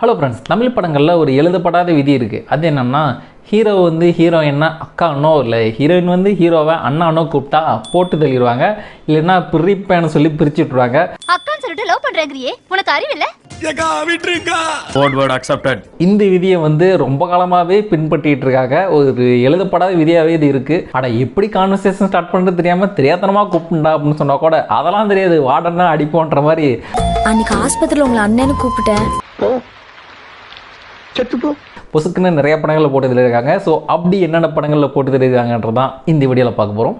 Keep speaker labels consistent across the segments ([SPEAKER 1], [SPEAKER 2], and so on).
[SPEAKER 1] Hello friends Tamil படங்களில் ஒரு எழுதப்படாத விதி இருக்குது அது என்னென்னா ஹீரோ வந்து ஹீரோயின்னா அக்கா அண்ணோ இல்லை ஹீரோயின் வந்து ஹீரோவை அண்ணா அண்ணோ கூப்பிட்டா போட்டு தள்ளிடுவாங்க. இல்லைன்னா பிரிப்பேன்னு சொல்லி பிரிச்சு விட்ருவாங்க
[SPEAKER 2] அக்கான்னு சொல்லிட்டு லவ் பண்றேங்கிறியே உனக்கு அறிவில்ல
[SPEAKER 3] Word word accepted.
[SPEAKER 1] இந்த விதியை வந்து ரொம்ப காலமாகவே பின்பற்றிட்டு இருக்காங்க. ஒரு எழுதப்படாத விதியாகவே இது இருக்குது அட எப்படி கான்வர்சேஷன் ஸ்டார்ட் பண்ணுறது தெரியாமல் தெரியாதனமாக கூப்பிட்டுண்டா அப்படின்னு சொன்னால் கூட அதெல்லாம் தெரியாது. வாடனா அடிப்போன்ற மாதிரி.
[SPEAKER 4] அன்னைக்கு ஆஸ்பத்திரியில் உங்களை அண்ணன்னு கூப்பிட்டேன்.
[SPEAKER 1] பொசுக்குன்னு நிறைய படங்களில் போட்டு தள்ளியிருக்காங்க. ஸோ அப்படி என்னென்ன படங்களில் போட்டு தள்ளியிருக்காங்கன்றதான் இந்த வீடியோவில் பார்க்க போகிறோம்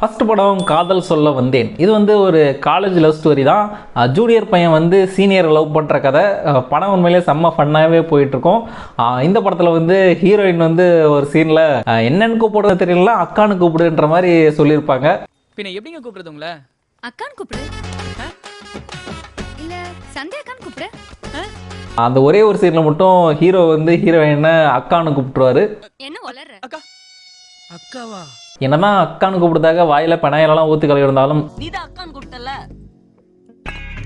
[SPEAKER 1] ஃபர்ஸ்ட் படம் காதல் சொல்ல வந்தேன். இது வந்து ஒரு காலேஜ் லவ் ஸ்டோரி தான். ஜூனியர் பையன் வந்து சீனியர் லவ் பண்ணுற கதை. படம் உண்மையிலே செம்ம ஃபன்னாகவே போயிட்டுருக்கோம். இந்த படத்தில் வந்து ஹீரோயின் வந்து ஒரு சீனில் என்னன்னு கூப்பிடுறது தெரியல அக்கானு கூப்பிடுன்ற மாதிரி சொல்லியிருப்பாங்க.
[SPEAKER 5] பின்ன எப்படிங்க கூப்பிடுறது உங்களை?
[SPEAKER 2] அக்கான்னு கூப்பிடு. இல்ல சந்தியா அக்கான்னு கூப்பிடு
[SPEAKER 1] அந்த ஒரே ஒரு சீனில் மட்டும் ஹீரோ வந்து ஹீரோயினை அக்கானு கூப்பிட்டுருவாரு.
[SPEAKER 2] என்ன வளர்ற
[SPEAKER 5] அக்கா. அக்காவா?
[SPEAKER 1] என்னதான் அக்கானு கூப்பிடுறதாக வாயில பெனாயிலெல்லாம் ஊற்றி கழுவி இருந்தாலும்
[SPEAKER 6] நீதான் அக்கான்னு கூப்பிட்டல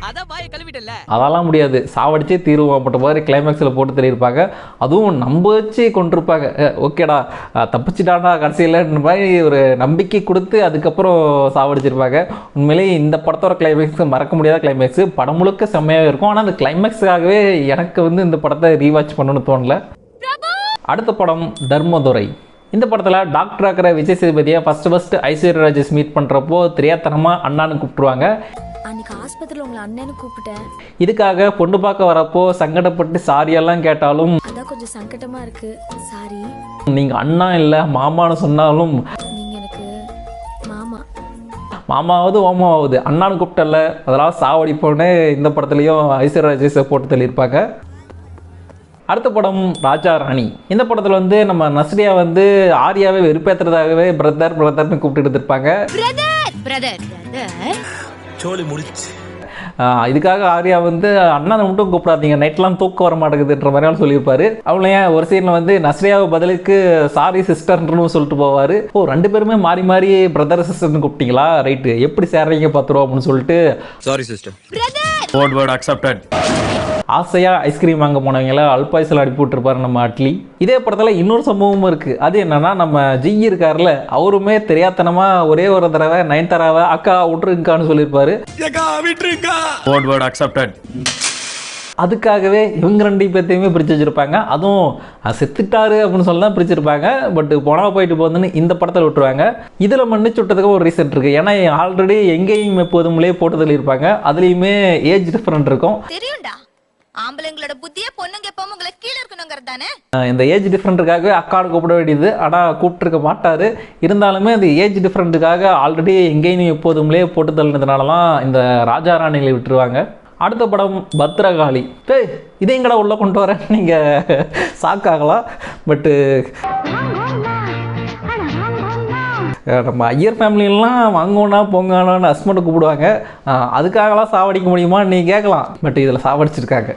[SPEAKER 5] அதான் வாயை கழுவிட்டல
[SPEAKER 1] அதெல்லாம் முடியாது. சாவடிச்சே தீர்வாப்பட்ட மாதிரி கிளைமேக்ஸில் போட்டு தெரியிருப்பாங்க அதுவும் நம்ப வச்சு கொண்டிருப்பாங்க. ஓகேடா. தப்பிச்சிட்டாடா கடைசியில் மாதிரி ஒரு நம்பிக்கை கொடுத்து அதுக்கப்புறம் சாவடிச்சிருப்பாங்க. உண்மையிலேயே இந்த படத்தோட கிளைமேக்ஸ் மறக்க முடியாத கிளைமேக்ஸ் படம் முழுக்க செம்மையாக இருக்கும். ஆனால் அந்த கிளைமேக்ஸுக்காகவே எனக்கு வந்து இந்த படத்தை ரீவாச் பண்ணணும்னு தோணல. அடுத்த படம் தர்மதுரை. இந்த படத்தில் டாக்டர் ஆக்கிற விஜய் சேதுபதியை ஃபஸ்ட்டு ஃபஸ்ட்டு ஐஸ்வர்யராஜஸ் மீட் பண்ணுறப்போ தெரியாத்தனமாக அண்ணான்னு கூப்பிட்டுருவாங்க.
[SPEAKER 4] அன்னைக்கு ஆஸ்பத்திரியில் உங்களை அண்ணன்னு கூப்பிட்டேன்.
[SPEAKER 1] இதுக்காக பொண்ணு பார்க்க வரப்போ சங்கடப்பட்டு சாரியெல்லாம் கேட்டாலும்
[SPEAKER 4] அதான் கொஞ்சம் சங்கடமா இருக்கு. சாரி
[SPEAKER 1] நீங்கள் அண்ணா இல்லை மாமான்னு சொன்னாலும்
[SPEAKER 4] நீங்க எனக்கு மாமா.
[SPEAKER 1] மாமாவது ஓமாவது. அண்ணான்னு கூப்பிட்டல அதெல்லாம் சாவடிப்போன்னு இந்த படத்துலையும் ஐஸ்வர்யா ராஜேஷை போட்டு தள்ளியிருப்பாங்க. அடுத்த படம் ராஜா ராணி. இந்த படத்தில் வந்து நம்ம நஸ்ரியா வந்து ஆரியாவை வெறுப்பேற்றுறதாகவே பிரதர் பிரதர்னு கூப்பிட்டு
[SPEAKER 2] பிரதர் பிரதர்
[SPEAKER 3] சோலி முடிச்சு.
[SPEAKER 1] இதுக்காக ஆர்யா வந்து அண்ணனை மட்டும் கூப்பிடாதீங்க. நைட்லாம் தூக்கம் வர மாட்டேங்குதுன்ற மாதிரிலாம் சொல்லியிருப்பாரு. அவளை ஏன் ஒரு சீனில் வந்து நஸ்ரியாவை பதிலுக்கு சாரி சிஸ்டர்னு சொல்லிட்டு போவார். ஓ ரெண்டு பேருமே மாறி மாறி பிரதர் சிஸ்டர்னு கூப்பிட்டீங்களா? ரைட்டு எப்படி சேர்றீங்க பார்த்துருவோம் அப்படின்னு சொல்லிட்டு
[SPEAKER 3] Sorry sister.
[SPEAKER 1] ஆசையாக ஐஸ்கிரீம் வாங்க போனவங்கள அல்பாயுசில் அனுப்பி விட்டுருப்பாரு நம்ம அட்லி. இதே படத்தில் இன்னொரு சம்பவமும் இருக்குது அது என்னன்னா நம்ம ஜி இருக்கார்ல அவருமே தெரியாத்தனமாக ஒரே ஒரு தடவை நயன்தாராவை அக்கா விட்டுருக்கான்னு சொல்லியிருப்பாரு. அதுக்காகவே இவங்க ரெண்டு பேர்த்தையுமே பிரித்து வச்சுருப்பாங்க. அதுவும் செத்துட்டாரு அப்படின்னு சொல்லி தான் பிரிச்சிருப்பாங்க பட் போனா போயிட்டு போகுதுன்னு இந்த படத்தில் விட்டுருவாங்க. இதில் மன்னிச்சு விட்டதுக்கு ஒரு ரீசன் இருக்குது ஏன்னா ஆல்ரெடி எங்கேயும் எப்போதும்லே போட்டு தள்ளியிருப்பாங்க. அதுலேயுமே ஏஜ் டிஃப்ரெண்ட் இருக்கும்.
[SPEAKER 2] தெரியும்டா. ஆம்பளைங்களோட புத்தியே பொண்ணுங்க எப்பவும் உங்களை கீழே இருக்கணுங்கிறது தானே?
[SPEAKER 1] இந்த ஏஜ் டிஃப்ரெண்ட்டுக்காகவே அக்காடு கூப்பிட வேண்டியது. ஆனால் கூப்பிட்டுருக்க மாட்டார். இருந்தாலுமே அந்த ஏஜ் டிஃப்ரெண்ட்டுக்காக ஆல்ரெடி எங்கேயும் எப்போதும்லே போட்டு தள்ளினதுனாலலாம் இந்த ராஜா ராணிகளை விட்டுருவாங்க. அடுத்த படம் பத்ரகாளி. டேய் இதையும் உள்ளே கொண்டு வரேன் நீங்கள் சாக்காகலாம் பட்டு நம்ம ஐயர் ஃபேமிலியெல்லாம் வாங்கோனா பொங்கானான்னு ஹஸ்பண்டை கூப்பிடுவாங்க. அதுக்காகலாம் சாவடிக்க முடியுமா? நீ கேட்கலாம். பட் இதில் சாவடிச்சிருக்காங்க.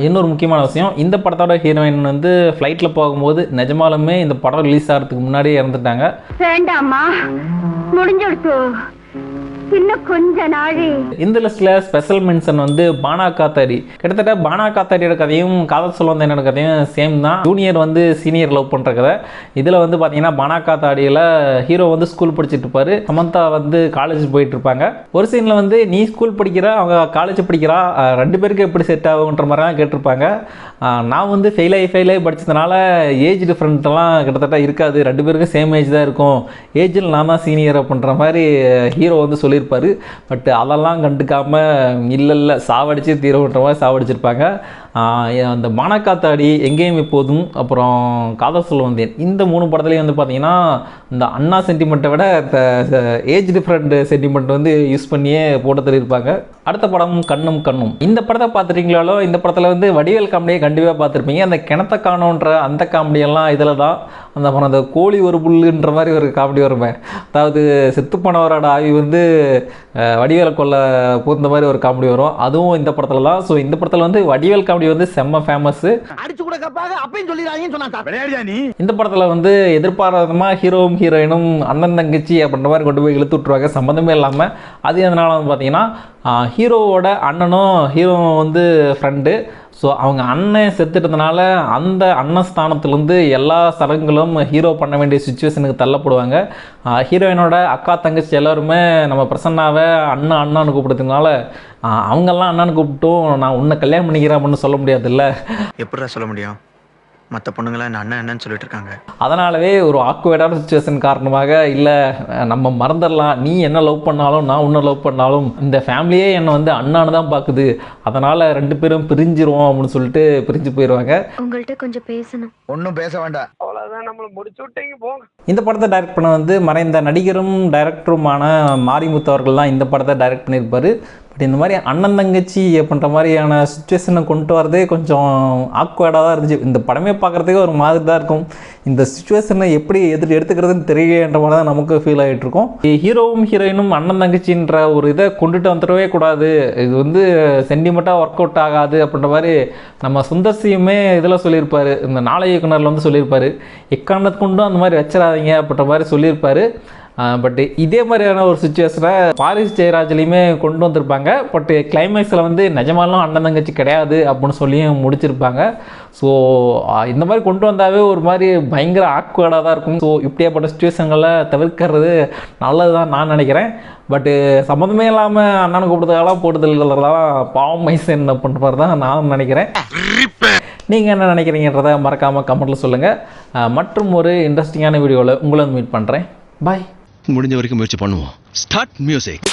[SPEAKER 1] இன்னொரு முக்கியமான விஷயம். இந்த படத்தோட ஹீரோயின் வந்து ஃப்ளைட்டில் போகும்போது நிஜமாலுமே இந்த படம் ரிலீஸ் ஆகிறதுக்கு முன்னாடியே இறந்துட்டாங்க.
[SPEAKER 7] வேண்டாமா முடிஞ்சிடுச்சு. இன்னும் கொஞ்ச
[SPEAKER 1] இந்த லிஸ்ட்ல ஸ்பெஷல் மென்ஷன் வந்து பானா காத்தாடி கிட்டத்தட்ட பானா காத்தாடியோட கதையும் காதல் சொல்ல என்னோட கதையும் சேம் தான். ஜூனியர் வந்து சீனியர் லவ் பண்ணுற கதை. இதில் வந்து பார்த்தீங்கன்னா பானா காத்தாடியில் ஹீரோ வந்து ஸ்கூல் படிச்சுட்டு இருப்பாரு. சமந்தா வந்து காலேஜ் போயிட்டு இருப்பாங்க. ஒரு சீனில் வந்து நீ ஸ்கூல் படிக்கிற அவங்க காலேஜ் படிக்கிறா ரெண்டு பேருக்கு எப்படி செட் ஆகுன்ற மாதிரிலாம் கேட்டிருப்பாங்க. நான் வந்து ஃபெயில் ஆகி ஃபெயில் ஆகி படிச்சதுனால ஏஜ் டிஃப்ரெண்ட்லாம் கிட்டத்தட்ட இருக்காது. ரெண்டு பேருக்கும் சேம் ஏஜ் தான் இருக்கும். ஏஜில் நான் தான் சீனியர் அப்படின்ற மாதிரி ஹீரோ வந்து சொல்லியிருப்பார். பட் அதெல்லாம் கண்டுக்காம இல்லை இல்லை சாவடிச்சு தீரவுன்ற மாதிரி சாவடிச்சிருப்பாங்க. அந்த மணக்காத்தாடி எங்கேயும் எப்போதும் அப்புறம் காதல் சொல்ல வந்தேன். இந்த மூணு படத்துலையும் வந்து பார்த்தீங்கன்னா இந்த அண்ணா சென்டிமெண்ட்டை விட இந்த ஏஜ் டிஃப்ரெண்ட் சென்டிமெண்ட் வந்து யூஸ் பண்ணியே போட்டு இருப்பாங்க. அடுத்த படம் கண்ணும் கண்ணும். இந்த படத்தை பார்த்துட்டீங்களாலோ இந்த படத்தில் வந்து வடிவேல் காமெடியை கண்டிப்பாக பார்த்துருப்பீங்க. அந்த கிணத்த காணோன்ற அந்த காமெடியெல்லாம் இதில் தான் அந்த அப்புறம் அந்த கோழி ஒரு புல்லுன்ற மாதிரி ஒரு காமெடி வருமே. அதாவது செத்து போனவரோட ஆவி வந்து வடிவேல வடிவேல் கொள்ள பூந்த மாதிரி ஒரு காமெடி வரும். அதுவும் இந்த படத்தில் தான் ஸோ இந்த படத்தில் வந்து வடிவேல் காமெடி காமெடி வந்து செம்ம ஃபேமஸ்ஸு
[SPEAKER 6] அடிச்சு கூட கப்பாக அப்பயும் சொல்லிடாதீங்கன்னு சொன்னா விளையாடியா நீ.
[SPEAKER 1] இந்த படத்தில் வந்து எதிர்பாராதமாக ஹீரோவும் ஹீரோயினும் அண்ணன் தங்கச்சி அப்படின்ற மாதிரி கொண்டு போய் இழுத்து விட்ருவாங்க சம்மந்தமே இல்லாமல் அது எதனால் வந்து பார்த்தீங்கன்னா ஹீரோவோட அண்ணனும் ஹீரோ வந்து ஃப்ரெண்டு ஸோ அவங்க அண்ணன் செத்துட்டதுனால அந்த அண்ணன் ஸ்தானத்துலேருந்து எல்லா சடங்குகளும் ஹீரோ பண்ண வேண்டிய சுச்சுவேஷனுக்கு தள்ளப்படுவாங்க. ஹீரோயினோட அக்கா தங்கச்சி எல்லாருமே நம்ம பிரசன்னாவை அண்ணன் அண்ணான்னு கூப்பிடுறதுனால அவங்கெல்லாம் அண்ணான்னு கூப்பிட்டும் நான் உன்னை கல்யாணம் பண்ணிக்கிறேன் அப்படின்னு சொல்ல முடியாதுல்ல.
[SPEAKER 8] எப்படிடா சொல்ல முடியும்? மற்ற பொண்ணுங்களாம் என்ன அண்ணன் என்னன்னு சொல்லிட்டு இருக்காங்க
[SPEAKER 1] அதனாலவே ஒரு ஆக்வேர்டான சுச்சுவேஷன் காரணமாக இல்லை நம்ம மறந்துடலாம். நீ என்ன லவ் பண்ணாலும் நான் உன்னை லவ் பண்ணாலும் இந்த ஃபேமிலியே என்னை வந்து அண்ணான்னு தான் பார்க்குது அதனால் ரெண்டு பேரும் பிரிஞ்சிருவோம் அப்படின்னு சொல்லிட்டு பிரிஞ்சு போயிடுவாங்க
[SPEAKER 4] உங்கள்கிட்ட கொஞ்சம் பேசணும்.
[SPEAKER 6] ஒன்னும் பேச வேண்டாம்.
[SPEAKER 1] இந்த படத்தை டைரக்ட் பண்ண வந்து மறைந்த நடிகரும் டைரக்டருமான மாரிமுத்து அவர்கள் தான் இந்த படத்தை டைரக்ட் பண்ணியிருப்பாரு. பட் இந்த மாதிரி அண்ணன் தங்கச்சி பண்ணுற மாதிரியான சுச்சுவேஷனை கொண்டு வரதே கொஞ்சம் ஆக்வர்டாக தான் இருந்துச்சு. இந்த படமே பார்க்குறதுக்கே ஒரு மாதிரி தான் இருக்கும். இந்த சுச்சுவேஷனை எப்படி எதிர் எடுத்துக்கிறதுன்னு தெரியலன்ற மாதிரி தான் நமக்கு ஃபீல் ஆகிட்டு இருக்கும். ஹீரோவும் ஹீரோயினும் அண்ணன் தங்கச்சின்ற ஒரு இதை கொண்டுட்டு வந்துடவே கூடாது. இது வந்து சென்டிமெண்ட்டாக ஒர்க் அவுட் ஆகாது அப்படின்ற மாதிரி நம்ம சுந்தர்சியுமே இதில் சொல்லியிருப்பார். இந்த நாளை இயக்குனரில் வந்து சொல்லியிருப்பார். எக்காரணத்து கொண்டும் அந்த மாதிரி வச்சிடாதீங்க அப்படின்ற மாதிரி சொல்லியிருப்பார். பட் இதே மாதிரியான ஒரு சுச்சுவேஷனை பாரிஸ் ஜெயராஜ்லேயுமே கொண்டு வந்திருப்பாங்க. பட் கிளைமேக்ஸில் வந்து நிஜமாலும் அண்ணன் தங்கச்சி கிடையாது அப்படின்னு சொல்லியும் முடிச்சிருப்பாங்க. ஸோ இந்த மாதிரி கொண்டு வந்தாவே ஒரு மாதிரி பயங்கர ஆக்வர்டாக தான் இருக்கும். ஸோ இப்படியாப்பட்ட சுச்சுவேஷன்களை தவிர்க்கிறது நல்லது தான் நான் நினைக்கிறேன். பட்டு சம்மந்தமே இல்லாமல் அண்ணனை கூப்பிட்டதெல்லாம் போட்டுதல்களெல்லாம் பாவம் மைசன் என்ன மாதிரி தான் நான் நினைக்கிறேன். நீங்கள் என்ன நினைக்கிறீங்கன்றதை மறக்காமல் கமெண்ட்டில் சொல்லுங்கள் மற்றும் ஒரு இன்ட்ரெஸ்டிங்கான வீடியோவில் உங்களை வந்து மீட் பண்ணுறேன் பாய்
[SPEAKER 9] முடிஞ்ச வரைக்கும் முயற்சி பண்ணுவோம். Start music